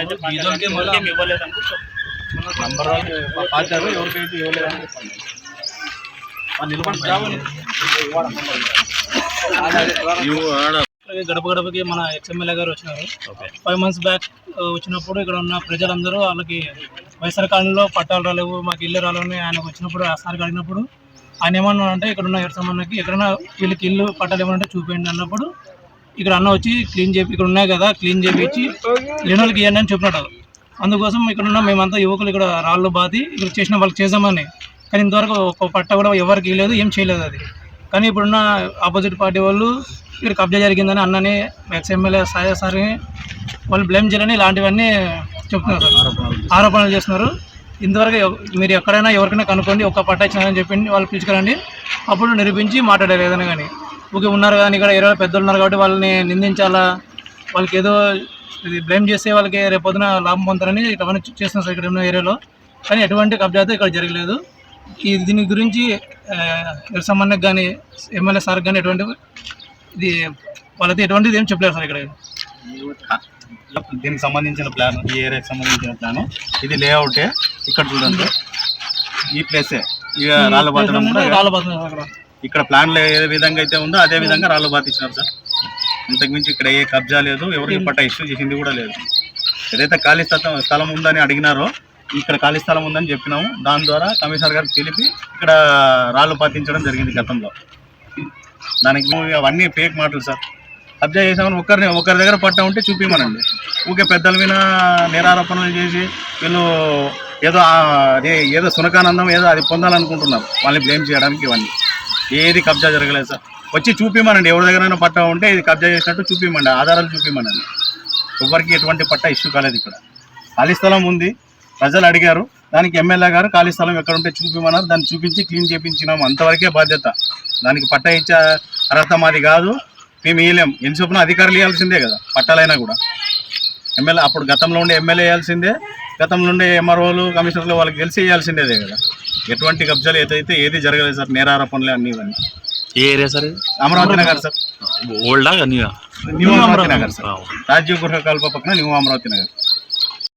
ఇవ్వలేదు నంబర్ పాచారు ఎవరికైతే చెప్పండి. గడప గడపకి మన ఎక్స్ఎమ్మెల్యే గారు వచ్చినారు. ఫైవ్ మంత్స్ బ్యాక్ వచ్చినప్పుడు ఇక్కడ ఉన్న ప్రజలందరూ వాళ్ళకి వైఎస్ఆర్ కాలనీలో పట్టాలు రాలేవు మాకు ఇల్లు రాలేవని ఆయన వచ్చినప్పుడు ఆ సార్కి అడిగినప్పుడు ఆయన ఏమన్నా అంటే ఇక్కడ ఉన్న ఎడసమ్మకి ఎక్కడైనా వీళ్ళకి ఇల్లు పట్టాలు ఏమన్నా చూపించండి అన్నప్పుడు ఇక్కడ అన్న వచ్చి క్లీన్ చేపి ఇక్కడ ఉన్నాయి కదా క్లీన్ చేపించి లేని ఇవ్వండి అని చెప్పినట్టు అందుకోసం ఇక్కడ ఉన్న మేమంతా యువకులు ఇక్కడ రాళ్ళు బాతి ఇక్కడ చేసిన వాళ్ళకి చేద్దామని కానీ ఇంతవరకు ఒక పట్ట కూడా ఎవరికి ఇవ్వలేదు ఏం చేయలేదు అది. కానీ ఇప్పుడున్న ఆపోజిట్ పార్టీ వాళ్ళు ఇక్కడ కబ్జా జరిగిందని అన్నని ఎక్స్ ఎమ్మెల్యే సాయ సార్ని వాళ్ళు బ్లేమ్ చేయాలని ఇలాంటివన్నీ చెప్తున్నారు. ఆరోపణలు చేస్తున్నారు. ఇంతవరకు మీరు ఎక్కడైనా ఎవరికైనా కనుక్కోండి ఒక్క పట్ట ఇచ్చినారని చెప్పి వాళ్ళు పిలుచుకురండి. అప్పుడు నిరూపించి మాట్లాడారు ఏదైనా కానీ ఊకే ఉన్నారు కానీ ఇక్కడ ఇరవై పెద్దలు ఉన్నారు కాబట్టి వాళ్ళని నిందించాలా? వాళ్ళకి ఏదో ఇది బ్లేమ్ చేస్తే వాళ్ళకి రేపు పొద్దున లాభం పొందుతారని ఇవన్నీ చేస్తున్నారు సార్ ఇక్కడ ఉన్న ఏరియాలో. కానీ ఎటువంటి కబ్జా అయితే ఇక్కడ జరగలేదు. ఈ దీని గురించి ఎరసమ్మన్నకి కానీ ఎమ్మెల్యే సార్కి కానీ ఎటువంటి ఇది వాళ్ళైతే ఎటువంటిది ఏం చెప్పలేదు సార్ ఇక్కడ. దీనికి సంబంధించిన ప్లాన్ ఈ ఏరియాకి సంబంధించిన ప్లాన్. ఇది లేఅవుటే ఇక్కడ చూడండి. ఈ ప్లేసే. ఇక రాళ్ళ బాతడం కూడా రాళ్ళు పోతున్నారు అక్కడ. ఇక్కడ ప్లాన్ ఏ విధంగా అయితే ఉందో అదే విధంగా రాళ్ళు బాతించినారు సార్. ఇంతకుమించి ఇక్కడ ఏ కబ్జా లేదు ఎవరికి పట్ట ఇష్యూ చేసింది కూడా లేదు. ఏదైతే ఖాళీ స్థలం స్థలం ఉందని అడిగినారో ఇక్కడ ఖాళీ స్థలం ఉందని చెప్పినాము. దాని ద్వారా కమిషనర్ గారికి తెలిపి ఇక్కడ రాళ్ళు పాతించడం జరిగింది గతంలో. దానికి అవన్నీ ఫేక్ మాటలు సార్. కబ్జా చేసామని ఒకరిని ఒకరి దగ్గర పట్ట ఉంటే చూపిమనండి. ఊకే పెద్దల మీద నేరారోపణలు చేసి వీళ్ళు ఏదో అదే ఏదో సునకానందం ఏదో అది పొందాలనుకుంటున్నారు. వాళ్ళని బ్లేమ్ చేయడానికి ఇవన్నీ. ఏది కబ్జా జరగలేదు సార్. వచ్చి చూపిమనండి. ఎవరి దగ్గరైనా పట్టా ఉంటే ఇది కబ్జా చేసినట్టు చూపిమండి. ఆధారాలు చూపిమనండి. ఎవరికి ఎటువంటి పట్ట ఇష్యూ కాలేదు ఇక్కడ. ఖాళీ స్థలం ఉంది. ప్రజలు అడిగారు. దానికి ఎమ్మెల్యే గారు ఖాళీ స్థలం ఎక్కడ ఉంటే చూపిమన్నారు. దాన్ని చూపించి క్లీన్ చేయించినాము అంతవరకే బాధ్యత. దానికి పట్ట ఇచ్చే అర్హత మాది కాదు. మేము ఇవ్వలేం ఎన్ని చొప్పున అధికారులు ఇవ్వాల్సిందే కదా. పట్టాలైనా కూడా. ఎమ్మెల్యే అప్పుడు గతంలో ఉండే ఎమ్మెల్యే వేయాల్సిందే గతంలో ఉండే ఎంఆర్ఓలు కమిషనర్లు వాళ్ళకి తెలిసి వేయాల్సిందేదే కదా. ఎటువంటి కబ్జాలు ఏదైతే ఏది జరగలేదు సార్ నేరారోపణలే అన్ని ఇవన్నీ ఏ area sir Amaravati Nagar sir. ఓల్డా new new Amaravati Nagar sir. Rajiv Gruha Kalpa పక్కన న్యూ అమరావతి నగర్.